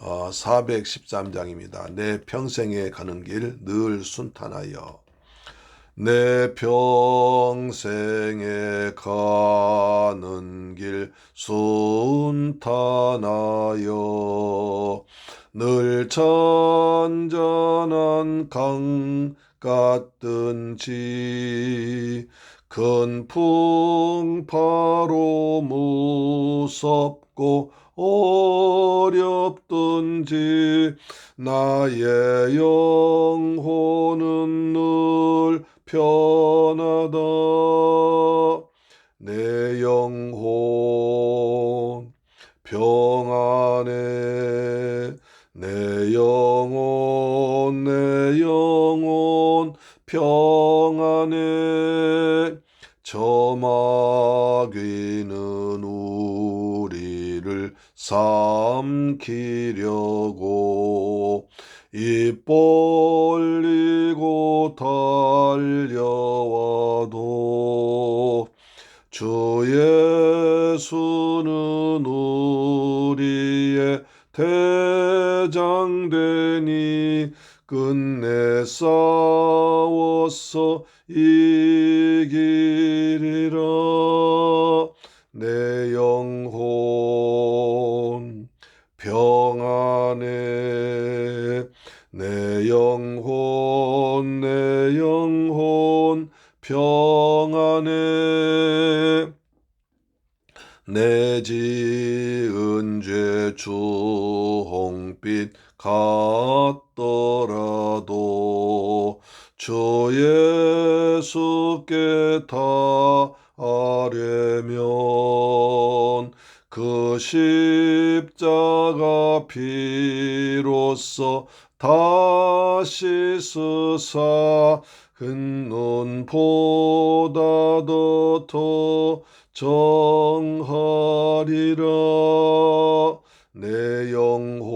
413장입니다. 내 평생에 가는 길 늘 순탄하여 내 평생에 가는 길 순탄하여 늘 잔잔한 강 같든지 큰 풍파로 무섭고 어렵든지 나의 영혼은 늘 편하다. 내 영혼 평안해. 내 영혼 내 영혼 평안해. 저 마귀는 우리를 삼키려고 입 벌리고 달려와도 주 예수는 우리의 대장되니 끝내 싸워서 이 평안해 내 영혼 내 영혼 평안해 내 지은 죄 주 홍빛 같더라도 주 예수께 다하려면 그 십자가 피로써 다시 쓰사 흰눈보다도 더 정하리라. 내 영혼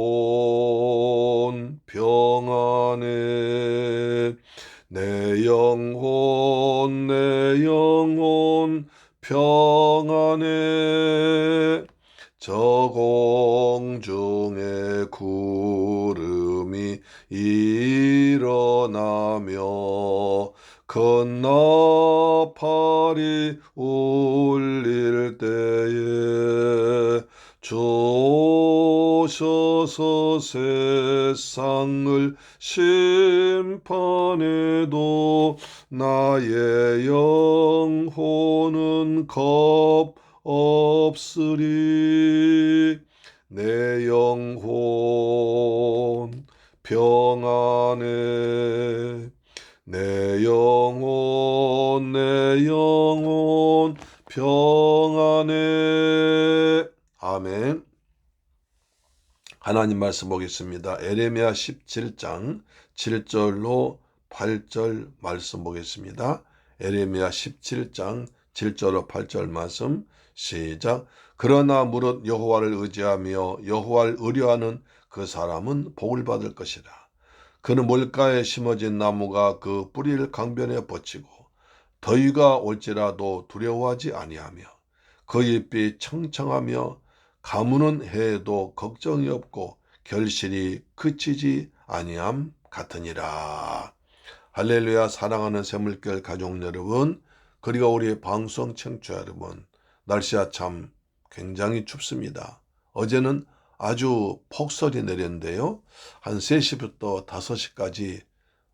평안해. 내 영혼 내 영혼 평안해 저 공중에 구름이 일어나며 큰 나팔이 울릴 때에 주 오셔서 세상을 심판해도 나의 영혼은 겁 없으리. 내 영혼 평안해. 내 영혼 내 영혼 평안해. 아멘. 하나님 말씀 보겠습니다. 에레미야 17장 7절로 8절 말씀 보겠습니다. 에레미야 17장 7절로 8절 말씀 시작 그러나 무릇 여호와를 의지하며 여호와를 의뢰하는 그 사람은 복을 받을 것이라 그는 물가에 심어진 나무가 그 뿌리를 강변에 뻗치고 더위가 올지라도 두려워하지 아니하며 그 잎이 청청하며 가무는 해에도 걱정이 없고 결실이 그치지 아니함 같으니라. 할렐루야 사랑하는 새물결 가족 여러분 그리고 우리 방송 청취자 여러분 날씨가 참 굉장히 춥습니다. 어제는 아주 폭설이 내렸는데요. 한 3시부터 5시까지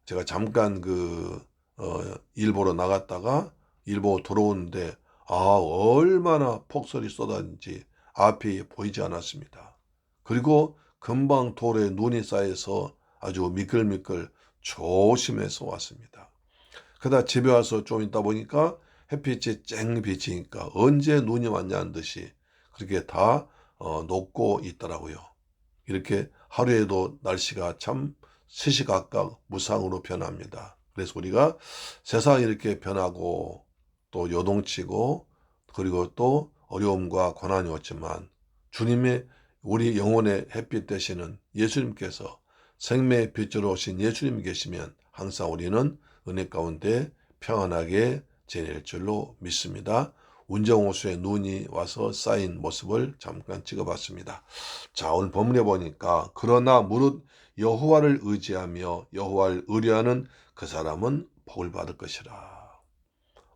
제가 잠깐 그 어, 일보로 나갔다가 일보 들어오는데 아 얼마나 폭설이 쏟아진지 앞이 보이지 않았습니다. 그리고 금방 도로에 눈이 쌓여서 아주 미끌미끌 조심해서 왔습니다. 그러다 집에 와서 좀 있다 보니까 햇빛이 쨍 비치니까 언제 눈이 왔냐는 듯이 그렇게 다 어, 녹고 있더라고요. 이렇게 하루에도 날씨가 참 시시각각 무상으로 변합니다. 그래서 우리가 세상이 이렇게 변하고 또 요동치고 그리고 또 어려움과 고난이 왔지만 주님의 우리 영혼의 햇빛 되시는 예수님께서 생명의 빛으로 오신 예수님이 계시면 항상 우리는 은혜 가운데 평안하게 지낼 줄로 믿습니다. 운정호수에 눈이 와서 쌓인 모습을 잠깐 찍어봤습니다. 자 오늘 본문에 보니까 그러나 무릇 여호와를 의지하며 여호와를 의뢰하는 그 사람은 복을 받을 것이라.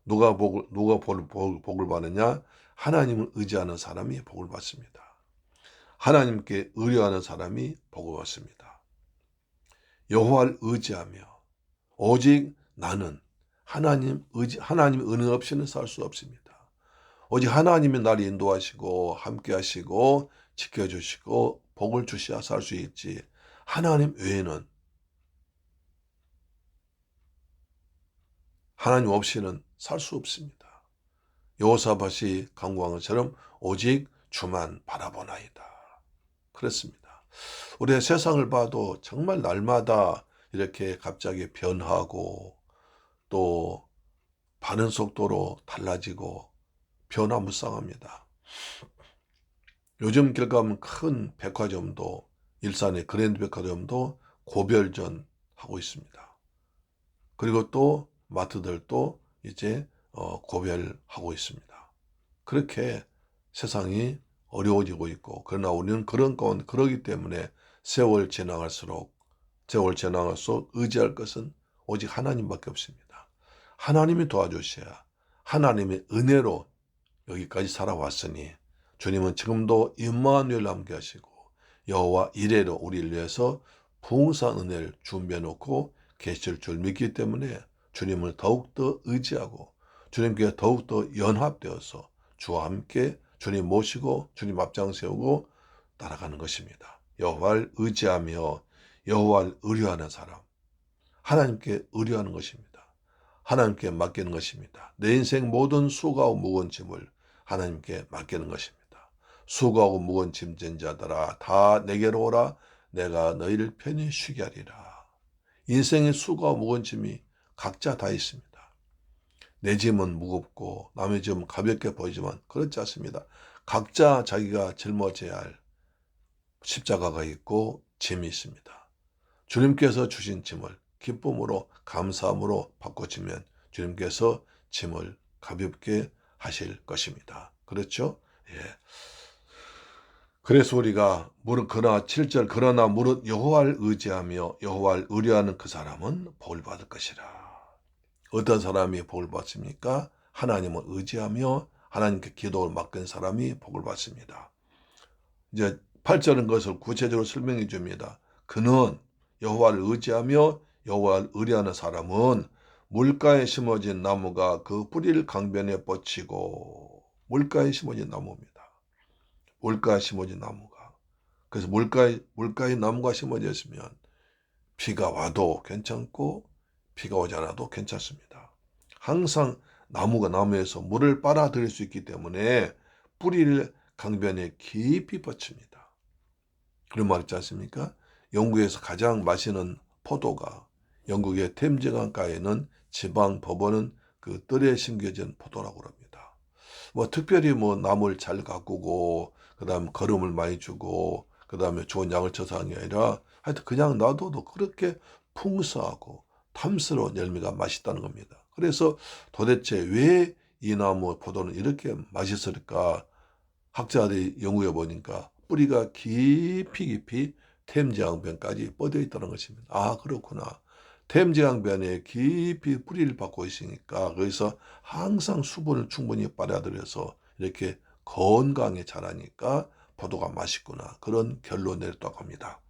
누가 복을 누가 복을, 받느냐? 하나님을 의지하는 사람이 복을 받습니다. 하나님께 의뢰하는 사람이 복을 받습니다. 여호와를 의지하며 오직 나는 하나님 의지 하나님 은혜 없이는 살 수 없습니다. 오직 하나님이 나를 인도하시고 함께하시고 지켜주시고 복을 주시야 살 수 있지. 하나님 외에는 하나님 없이는 살 수 없습니다. 요사밭이 강구한 것처럼 오직 주만 바라보나이다. 그렇습니다. 우리의 세상을 봐도 정말 날마다 이렇게 갑자기 변하고 또 반응 속도로 달라지고 변화무쌍합니다. 요즘 길 가면 큰 백화점도 일산의 그랜드 백화점도 고별전 하고 있습니다. 그리고 또 마트들도 이제 어, 고별하고 있습니다. 그렇게 세상이 어려워지고 있고 그러나 우리는 그런 가운데 그러기 때문에 세월 지나갈수록 세월 지나갈수록 의지할 것은 오직 하나님밖에 없습니다. 하나님이 도와주셔야 하나님의 은혜로 여기까지 살아왔으니 주님은 지금도 임마누엘 함께 하시고 여호와 이래로 우리를 위해서 풍성한 은혜를 준비해 놓고 계실 줄 믿기 때문에 주님을 더욱더 의지하고 주님께 더욱더 연합되어서 주와 함께 주님 모시고 주님 앞장 세우고 따라가는 것입니다. 여호와를 의지하며 여호와를 의뢰하는 사람 하나님께 의뢰하는 것입니다. 하나님께 맡기는 것입니다. 내 인생 모든 수고하고 무거운 짐을 하나님께 맡기는 것입니다. 수고하고 무거운 짐진 자들아 다 내게로 오라 내가 너희를 편히 쉬게 하리라. 인생의 수고와 무거운 짐이 각자 다 있습니다. 내 짐은 무겁고 남의 짐은 가볍게 보이지만 그렇지 않습니다. 각자 자기가 짊어져야 할 십자가가 있고 짐이 있습니다. 주님께서 주신 짐을 기쁨으로 감사함으로 바꿔지면 주님께서 짐을 가볍게 하실 것입니다. 그렇죠? 예. 그래서 우리가 무릇 그러나 7절 그러나 무릇 여호와를 의지하며 여호와를 의뢰하는 그 사람은 복을 받을 것이라. 어떤 사람이 복을 받습니까? 하나님을 의지하며 하나님께 기도를 맡긴 사람이 복을 받습니다. 이제 8절은 것을 구체적으로 설명해 줍니다. 그는 여호와를 의지하며 여호와를 의뢰하는 사람은 물가에 심어진 나무가 그 뿌리를 강변에 뻗치고 물가에 심어진 나무입니다. 물가에 심어진 나무가. 그래서 물가에 물가에 나무가 심어져 있으면 비가 와도 괜찮고 비가 오지 않아도 괜찮습니다. 항상 나무가 나무에서 물을 빨아들일 수 있기 때문에 뿌리를 강변에 깊이 뻗칩니다. 그런 말 있지 않습니까? 영국에서 가장 맛있는 포도가 영국의 템즈 강가에는 지방 법원은 그 뜰에 심겨진 포도라고 합니다. 뭐 특별히 뭐 나무를 잘 가꾸고 그다음 걸음을 많이 주고 그다음에 좋은 약을 쳐서 하는 게 아니라 하여튼 그냥 놔둬도 그렇게 풍성하고 탐스러운 열매가 맛있다는 겁니다. 그래서 도대체 왜 이 나무 포도는 이렇게 맛있을까? 학자들이 연구해 보니까 뿌리가 깊이 깊이 템지양변까지 뻗어 있다는 것입니다. 아 그렇구나. 템지강변에 깊이 뿌리를 받고 있으니까 거기서 항상 수분을 충분히 빨아들여서 이렇게 건강에 자라니까 포도가 맛있구나 그런 결론을 내렸다고 합니다.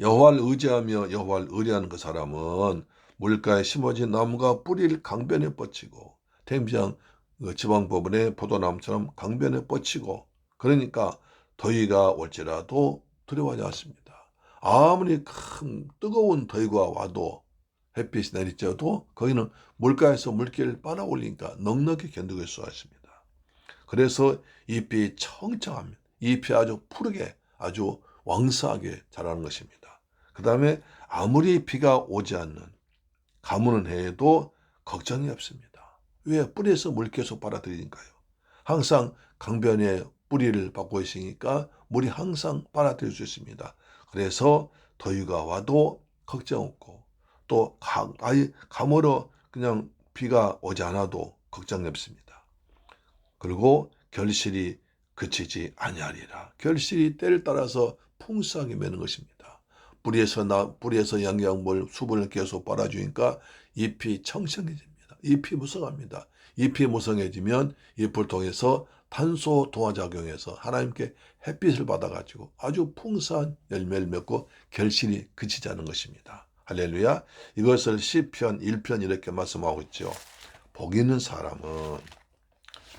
여호와를 의지하며 여호와를 의뢰하는 그 사람은 물가에 심어진 나무가 뿌리를 강변에 뻗치고 태평양 그 지방법원의 포도나무처럼 강변에 뻗치고 그러니까 더위가 올지라도 두려워하지 않습니다. 아무리 큰 뜨거운 더위가 와도 햇빛이 내리쬐도 거기는 물가에서 물기를 빨아올리니까 넉넉히 견디고 있을 수가 있습니다. 그래서 잎이 청청합니다. 잎이 아주 푸르게 아주 왕성하게 자라는 것입니다. 그 다음에 아무리 비가 오지 않는 가무는 해에도 걱정이 없습니다. 왜? 뿌리에서 물 계속 빨아들이니까요. 항상 강변에 뿌리를 받고 있으니까 물이 항상 빨아들일 수 있습니다. 그래서 더위가 와도 걱정 없고 또 가, 아예 가물어 그냥 비가 오지 않아도 걱정이 없습니다. 그리고 결실이 그치지 아니하리라. 결실이 때를 따라서 풍성하게 매는 것입니다. 뿌리에서 나 뿌리에서 영양물 수분을 계속 빨아주니까 잎이 청청해집니다. 잎이 무성합니다. 잎이 무성해지면 잎을 통해서 탄소 동화 작용해서 하나님께 햇빛을 받아가지고 아주 풍성한 열매를 맺고 결실이 않은 것입니다. 할렐루야. 이것을 시편 1편 이렇게 말씀하고 있죠. 복 있는 사람은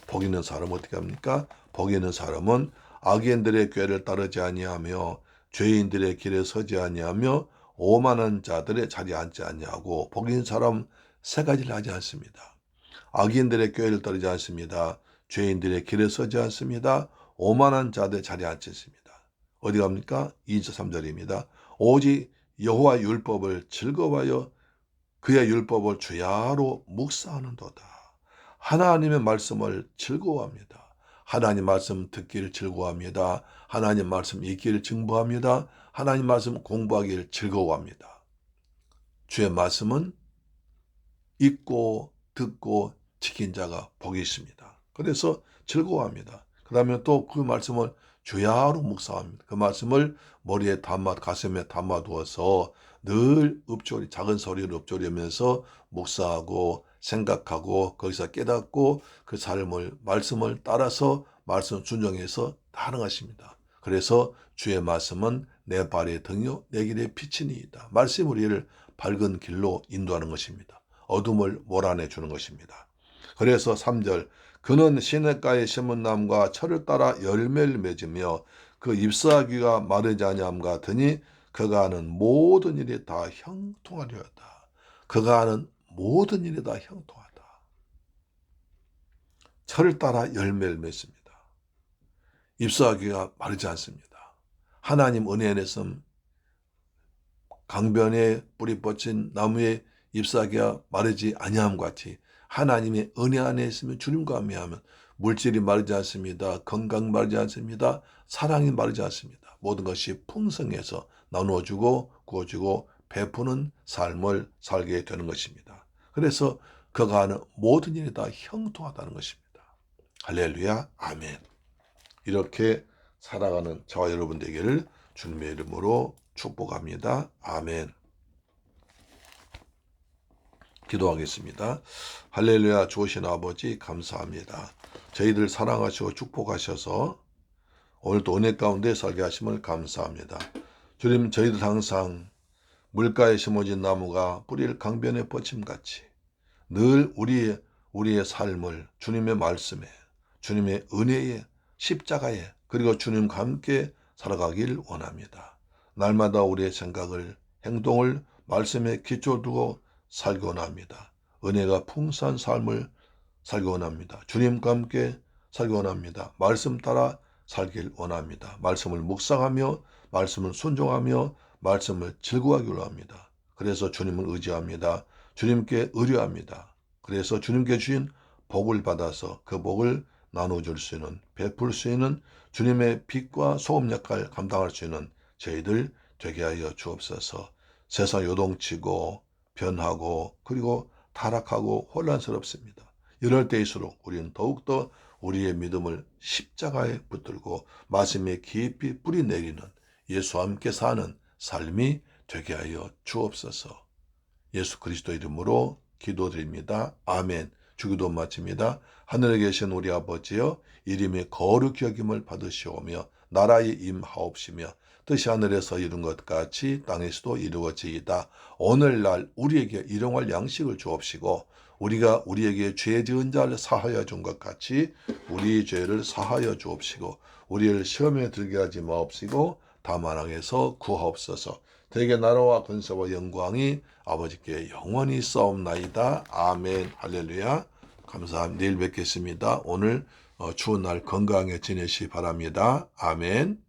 복 있는 사람은 어떻게 합니까? 복 있는 사람은 악인들의 꾀를 따르지 아니하며 죄인들의 길에 서지 아니하며 오만한 자들의 자리에 앉지 아니하고 복 있는 사람 세 가지를 하지 않습니다. 악인들의 꾀를 따르지 않습니다. 죄인들의 길에 서지 않습니다. 오만한 자들의 자리에 앉지 않습니다. 어디 갑니까? 2절 3절입니다. 오직 여호와 율법을 즐거워하여 그의 율법을 주야로 묵상하는도다. 하나님의 말씀을 즐거워합니다. 하나님 말씀 듣기를 즐거워합니다. 하나님 말씀 읽기를 증거합니다. 하나님 말씀 공부하기를 즐거워합니다. 주의 말씀은 읽고 듣고 지킨 자가 복이 있습니다. 그래서 즐거워합니다. 그 다음에 또 그 말씀을 주야로 묵상합니다. 그 말씀을 머리에 담아 가슴에 담아 두어서 늘 읊조리 작은 소리를 읊조리면서 묵상하고 생각하고 거기서 깨닫고 그 삶을 말씀을 따라서 말씀 순종해서 다능하십니다. 그래서 주의 말씀은 내 발의 등요 내 길의 빛이니이다. 말씀 우리를 밝은 길로 인도하는 것입니다. 어둠을 몰아내 주는 것입니다. 그래서 3절 그는 시냇가에 심은 나무가 철을 따라 열매를 맺으며 그 잎사귀가 마르지 아니함 같으니 그가 하는 모든 일이 다 형통하려다. 그가 하는 모든 일이 다 형통하다. 철을 따라 열매를 맺습니다. 잎사귀가 마르지 않습니다. 하나님 은혜 안에서 강변에 뿌리 뻗친 나무의 잎사귀가 마르지 아니함 같이 하나님의 은혜 안에 있으면 주님과 함께하면 물질이 마르지 않습니다. 건강 마르지 않습니다. 사랑이 마르지 않습니다. 모든 것이 풍성해서 나누어주고 구워주고 베푸는 삶을 살게 되는 것입니다. 그래서 그가 하는 모든 일이 다 형통하다는 것입니다. 할렐루야, 아멘. 이렇게 살아가는 저와 여러분 되기를 주님의 이름으로 축복합니다. 아멘. 기도하겠습니다. 할렐루야 좋으신 아버지 감사합니다. 저희들 사랑하시고 축복하셔서 오늘도 은혜 가운데 살게 하심을 감사합니다. 주님 저희들 항상 물가에 심어진 나무가 뿌리를 강변에 뻗침같이 늘 우리의 우리의 삶을 주님의 말씀에 주님의 은혜에 십자가에 그리고 주님과 함께 살아가길 원합니다. 날마다 우리의 생각을 행동을 말씀에 기초 두고 살기 원합니다. 은혜가 풍성한 삶을 살기 원합니다. 주님과 함께 살기 원합니다. 말씀 따라 살길 원합니다. 말씀을 묵상하며 말씀을 순종하며 말씀을 즐거워하기 원합니다. 그래서 주님을 의지합니다. 주님께 의뢰합니다. 그래서 주님께 주신 복을 받아서 그 복을 나눠줄 수 있는 베풀 수 있는 주님의 빛과 소금 역할 감당할 수 있는 저희들 되게 하여 주옵소서. 세상 요동치고 변하고 그리고 타락하고 혼란스럽습니다. 이럴 때일수록 우리는 더욱더 우리의 믿음을 십자가에 붙들고 말씀에 깊이 뿌리 내리는 예수와 함께 사는 삶이 되게 하여 주옵소서. 예수 그리스도 이름으로 기도드립니다. 아멘. 주기도 마칩니다. 하늘에 계신 우리 아버지여 이름의 거룩히 여김을 받으시오며 나라의 임하옵시며 뜻이 하늘에서 이룬 것 같이 땅에서도 이루어지이다. 오늘날 우리에게 일용할 양식을 주옵시고 우리가 우리에게 죄 지은 자를 사하여 준 것 같이 우리 죄를 사하여 주옵시고 우리를 시험에 들게 하지 마옵시고 다만 악에서 구하옵소서. 대개 나라와 권세와 영광이 아버지께 영원히 싸움나이다. 아멘. 할렐루야. 감사합니다. 내일 뵙겠습니다. 오늘 어, 추운 날 건강에 지내시 바랍니다. 아멘.